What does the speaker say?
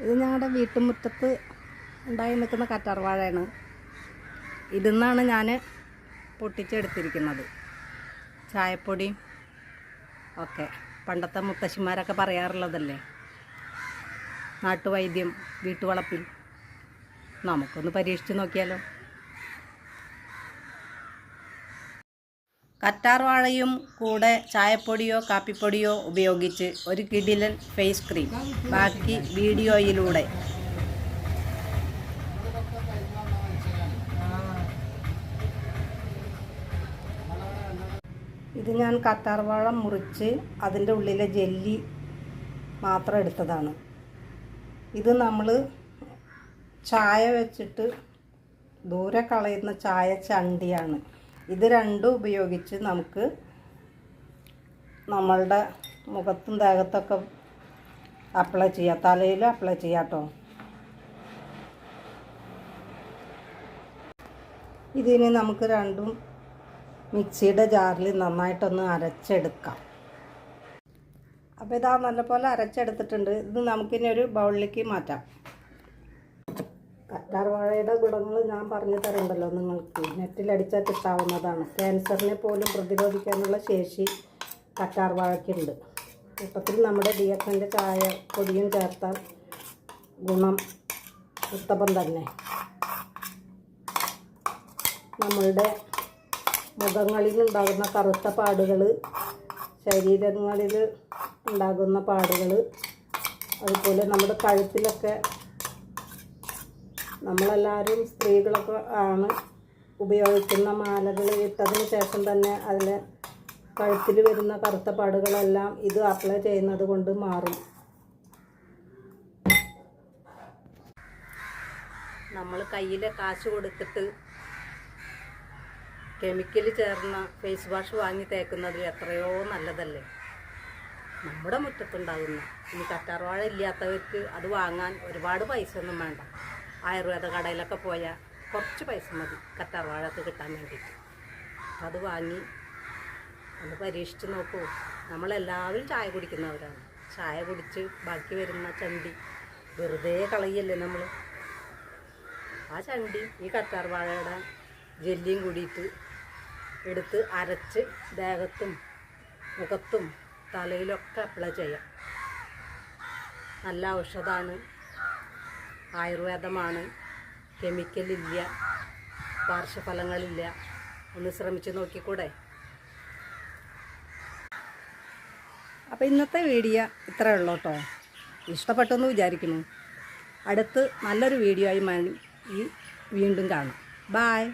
ഇത് ഞങ്ങളുടെ വീട്ടുമുറ്റത്ത് ഉണ്ടായി നിൽക്കുന്ന കറ്റാർവാഴയാണ്. ഇതിൽ നിന്നാണ് ഞാൻ പൊട്ടിച്ചെടുത്തിരിക്കുന്നത്. ചായപ്പൊടി ഒക്കെ. പണ്ടത്തെ മുത്തശ്ശിമാരൊക്കെ പറയാറുള്ളതല്ലേ? നാട്ടുവൈദ്യം വീട്ടുവളപ്പിൽ. നമുക്കൊന്ന് പരീക്ഷിച്ച് നോക്കിയാലോ? കറ്റാർ വാഴയും കൂടെ ചായപ്പൊടിയോ കാപ്പിപ്പൊടിയോ ഉപയോഗിച്ച് ഒരു കിടിലൻ ഫേസ് ക്രീം. ബാക്കി വീഡിയോയിലൂടെ. ഇത് ഞാൻ കറ്റാർ വാഴ മുറിച്ച് അതിന്റെ ഉള്ളിലെ ജെല്ലി മാത്രം എടുത്തതാണ്. ഇത് നമ്മൾ ചായ വെച്ചിട്ട് ദൂരെ കളയുന്ന ചായ ചണ്ടിയാണ്. ഇത് രണ്ടും ഉപയോഗിച്ച് നമുക്ക് നമ്മളുടെ മുഖത്തും ദേഹത്തൊക്കെ അപ്ലൈ ചെയ്യാം. തലയിൽ അപ്ലൈ ചെയ്യാം കേട്ടോ ഇതിന് നമുക്ക് രണ്ടും മിക്സിയുടെ ജാറിൽ നന്നായിട്ടൊന്ന് അരച്ചെടുക്കാം. അപ്പോൾ ഇതാ നല്ലപോലെ അരച്ചെടുത്തിട്ടുണ്ട്. ഇത് നമുക്കിനി ഒരു ബൗളിലേക്ക് മാറ്റാം. കറ്റാർ വാഴയുടെ ഗുണങ്ങൾ ഞാൻ പറഞ്ഞു തരണ്ടല്ലോ നിങ്ങൾക്ക്. നെറ്റിലടിച്ചാൽ കിട്ടാവുന്നതാണ്. ക്യാൻസറിനെ പോലും പ്രതിരോധിക്കാനുള്ള ശേഷി കറ്റാർ വാഴയ്ക്കുണ്ട് കൂട്ടത്തിൽ നമ്മുടെ ഡി എഫിന്റെ ചായ പൊടിയും ചേർത്താൽ ഗുണം ഉത്തപം തന്നെ. നമ്മളുടെ മുഖങ്ങളിൽ ഉണ്ടാകുന്ന കറുത്ത പാടുകൾ ശരീരങ്ങളിൽ ഉണ്ടാകുന്ന പാടുകൾ അതുപോലെ നമ്മുടെ കഴുത്തിലൊക്കെ നമ്മളെല്ലാവരും സ്ത്രീകളൊക്കെ ആണ് ഉപയോഗിക്കുന്ന മാലകൾ ഇട്ടതിന് ശേഷം തന്നെ അതിൽ കഴുത്തിൽ വരുന്ന കറുത്ത പാടുകളെല്ലാം ഇത് അപ്ലൈ ചെയ്യുന്നത് കൊണ്ട് മാറും. നമ്മൾ കയ്യിൽ കാശ് കൊടുത്തിട്ട് കെമിക്കൽ ചേർന്ന ഫേസ് വാഷ് വാങ്ങി തേക്കുന്നത് എത്രയോ നല്ലതല്ലേ? നമ്മുടെ മുറ്റത്തുണ്ടാകുന്ന ഇനി കറ്റാർവാഴ ഇല്ലാത്തവർക്ക് അത് വാങ്ങാൻ ഒരുപാട് പൈസ ഒന്നും വേണ്ട. ആയുർവേദ കടയിലൊക്കെ പോയാൽ കുറച്ച് പൈസ മതി കറ്റാർ കറ്റാർവാഴക്ക് കിട്ടാൻ വേണ്ടിയിട്ട്. അത് വാങ്ങി ഒന്ന് പരീക്ഷിച്ച് നോക്കൂ. നമ്മളെല്ലാവരും ചായ കുടിക്കുന്നവരാണ്. ചായ കുടിച്ച് ബാക്കി വരുന്ന ചണ്ടി വെറുതെ കളയല്ലേ നമ്മൾ ആ ചണ്ടി ഈ കറ്റാർ കറ്റാർവാഴയുടെ ജെല്ലിയും കൂടിയിട്ട് എടുത്ത് അരച്ച് ദേഹത്തും മുഖത്തും തലയിലൊക്കെ അപ്ലൈ ചെയ്യാം. നല്ല ഔഷധമാണ് ആയുർവേദമാണ്. കെമിക്കലില്ല പാർശ്വഫലങ്ങളില്ല. ഒന്ന് ശ്രമിച്ച് നോക്കിക്കൂടെ? അപ്പോൾ ഇന്നത്തെ വീഡിയോ ഇത്രയേ ഉള്ളൂ കേട്ടോ. ഇഷ്ടപ്പെട്ടെന്ന് വിചാരിക്കുന്നു. അടുത്ത് നല്ലൊരു വീഡിയോ ആയി വീണ്ടും കാണാം. ബായ്